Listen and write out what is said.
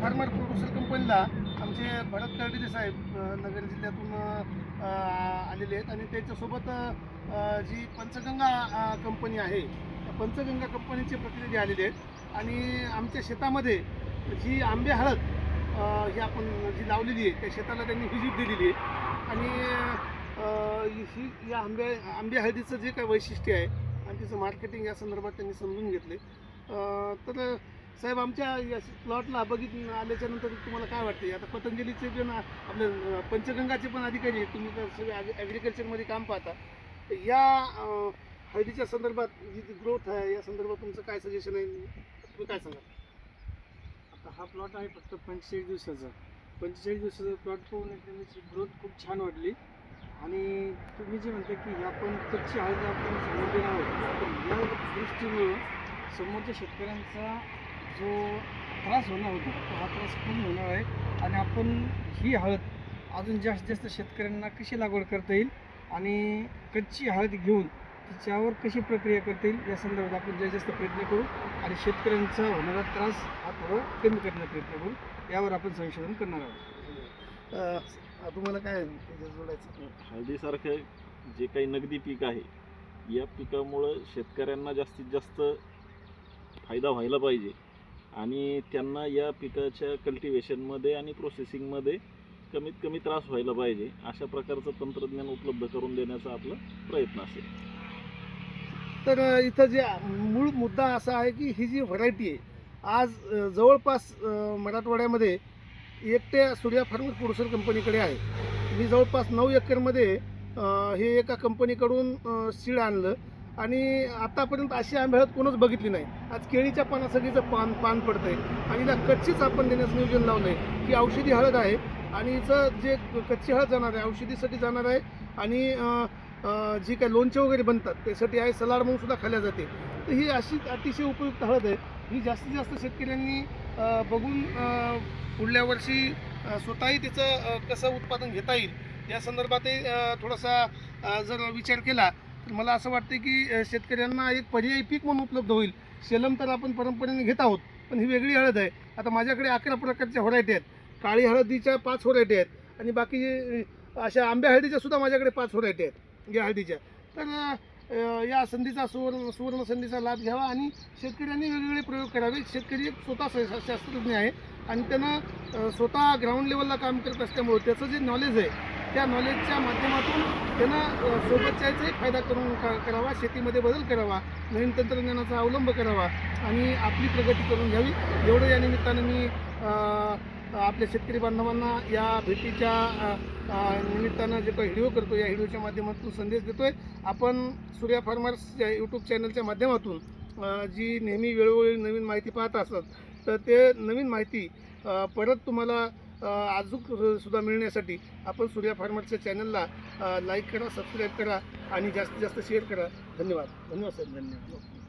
Farmer producer कंपनीला आमचे भरत कर्डिले साहेब नगर जिल्ह्यातून आलेले आहेत. आणि त्याच्यासोबत जी पंचगंगा कंपनी आहे त्या पंचगंगा कंपनीचे प्रतिनिधी आलेले आहेत. आणि आमच्या शेतामध्ये जी आंबे हळद ही आपण जी लावलेली आहे त्या शेताला त्यांनी व्हिजिट दिलेली आहे. आणि ही या आंबे आंबे हळदीचं जे काही वैशिष्ट्य आहे आणि तिचं मार्केटिंग या संदर्भात त्यांनी समजून घेतले तर साहेब आमच्या या प्लॉटला बघित आल्याच्यानंतर तुम्हाला काय वाटते आता पतंजलीचे पण आपल्या आपले पंचगंगाचे पण अधिकारी आहेत. तुम्ही तर सगळे ॲग्रिकल्चरमध्ये काम पाहता. तर या हळदीच्या संदर्भात जी ग्रोथ आहे या संदर्भात तुमचं काय सजेशन आहे? तुम्ही काय सांगा आता हा प्लॉट आहे फक्त पंचेचाळीस दिवसाचा. पंचेचाळीस दिवसाचा प्लॉट पाहून त्यांची त्याची ग्रोथ खूप छान वाटली. आणि तुम्ही जे म्हणता की आपण कच्ची हळद आपण समोर देणार आहोत. या दृष्टीमुळं समोरच्या शेतकऱ्यांचा जो त्रास होणार होता तो हा त्रास कमी होणार आहे. आणि आपण ही हळद अजून जास्तीत जास्त शेतकऱ्यांना कशी लागवड करता येईल आणि कच्ची हळद घेऊन तिच्यावर कशी प्रक्रिया करता येईल या संदर्भात आपण जास्तीत जास्त प्रयत्न करू आणि शेतकऱ्यांचा होणारा त्रास हा थोडा कमी करण्याचा प्रयत्न करू. यावर आपण संशोधन करणार आहोत. अ, तुम्हाला काय त्याच्यात जोडायचं? हळदीसारखं जे काही नगदी पीक आहे या पिकामुळं शेतकऱ्यांना जास्तीत जास्त फायदा व्हायला पाहिजे. आणि त्यांना या पिकाच्या कल्टिवेशनमध्ये आणि प्रोसेसिंगमध्ये कमीत कमी त्रास व्हायला पाहिजे अशा प्रकारचं तंत्रज्ञान उपलब्ध करून देण्याचा आपला प्रयत्न असेल. तर इथं जे मूळ मुद्दा असा आहे की ही जी व्हरायटी आहे आज जवळपास मराठवाड्यामध्ये एकट्या सूर्या फार्मर प्रोड्युसर कंपनीकडे आहे. मी जवळपास नऊ एकरमध्ये हे एका कंपनीकडून सीड आणलं. आणि आतापर्यंत अशी आंबे कोणच बघितली नाही. आज केळीच्या पानासगळीचं पान पान पडतंय. आणि ना कच्चीच आपण देण्याचं नियोजन लावलं आहे की औषधी हळद आहे. आणि हिचं जे कच्ची हळद जाणार आहे औषधीसाठी जाणार आहे. आणि जी काही लोणचे वगैरे बनतात त्यासाठी आहे सलाड म्हणून सुद्धा खाल्ल्या जाते. तर ही अशी अतिशय उपयुक्त हळद आहे. ही जास्तीत जास्त शेतकऱ्यांनी बघून पुढल्या वर्षी स्वतःही तिचं कसं उत्पादन घेता येईल या संदर्भातही थोडासा जर विचार केला मला असं वाटतं की शेतकऱ्यांना एक पर्यायी पीक म्हणून उपलब्ध होईल. शेलम तर आपण परंपरेने घेत आहोत पण ही वेगळी हळद आहे. आता माझ्याकडे अकरा प्रकारच्या व्हरायटी आहेत. काळी हळदीच्या पाच व्हरायटी आहेत आणि बाकी अशा आंब्या हळदीच्या सुद्धा माझ्याकडे पाच व्हरायटी आहेत या हळदीच्या. तर या संधीचा सुवर्ण सुवर्ण संधीचा लाभ घ्यावा आणि शेतकऱ्यांनी वेगवेगळे प्रयोग करावे शेतकरी एक स्वतः शास्त्रज्ञ आहे आणि त्यांना स्वतः ग्राउंड लेवलला काम करत असल्यामुळे त्याचं जे नॉलेज आहे त्या नॉलेजच्या माध्यमातून त्यांना अ, सोबतच्याचाही फायदा करून का- करावा शेतीमध्ये बदल करावा नवीन तंत्रज्ञानाचा अवलंब करावा आणि आपली प्रगती करून घ्यावी. एवढं या निमित्तानं मी आपल्या शेतकरी बांधवांना या भेटीच्या निमित्तानं जे काही व्हिडिओ करतो या व्हिडिओच्या माध्यमातून संदेश देतो आहे आपण सूर्या फार्मर्स या यूट्यूब चॅनलच्या माध्यमातून जी नेहमी वेळोवेळी नवीन माहिती पाहत असतात तर ते नवीन माहिती परत तुम्हाला अजून सुद्धा मिळण्यासाठी आपण सूर्या फार्मर्सच्या चॅनलला लाईक करा सबस्क्राईब करा आणि जास्तीत जास्त शेअर करा. धन्यवाद. धन्यवाद साहेब. धन्यवाद.